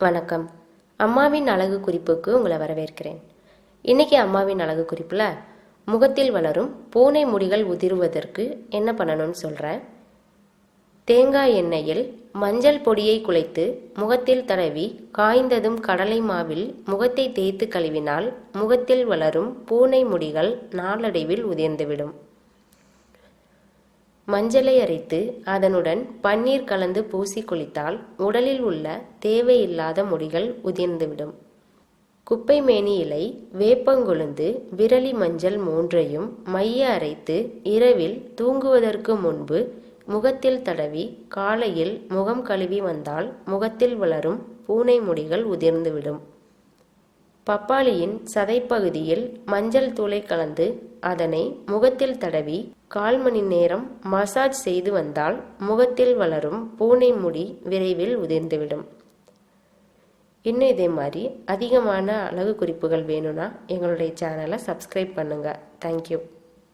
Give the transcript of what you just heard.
வணக்கம். அம்மாவின் அழகு குறிப்புக்கு உங்களை வரவேற்கிறேன். இன்னைக்கு அம்மாவின் அழகு குறிப்பில் முகத்தில் வளரும் பூனை முடிகள் உதிர்வதற்கு என்ன பண்ணணும்னு சொல்கிறேன் தேங்காய் எண்ணெயில் மஞ்சள் பொடியை குலைத்து முகத்தில் தடவி காய்ந்ததும் கடலை மாவில் முகத்தை தேய்த்து கழுவினால் முகத்தில் வளரும் பூனை முடிகள் நாளடைவில் உதிர்ந்துவிடும். மஞ்சளை அரைத்து அதனுடன் பன்னீர் கலந்து பூசி குளித்தால் உடலில் உள்ள தேவையில்லாத முடிகள் உதிர்ந்துவிடும். குப்பை மேனி இலை வேப்பங்கொழுந்து விரலி மஞ்சள் மூன்றையும் மைய அரைத்து இரவில் தூங்குவதற்கு முன்பு முகத்தில் தடவி காலையில் முகம் கழுவி வந்தால் முகத்தில் வளரும் பூனை முடிகள் உதிர்ந்துவிடும். பப்பாளியின் சதைப்பகுதியில் மஞ்சள் தூளை கலந்து அதனை முகத்தில் தடவி கால் மணி நேரம் மசாஜ் செய்து வந்தால் முகத்தில் வளரும் பூனை முடி விரைவில் உதிர்ந்துவிடும். இன்னும் இதே மாதிரி அதிகமான அழகு குறிப்புகள் வேணும்னா எங்களுடைய சேனலை சப்ஸ்கிரைப் பண்ணுங்கள் தேங்க்யூ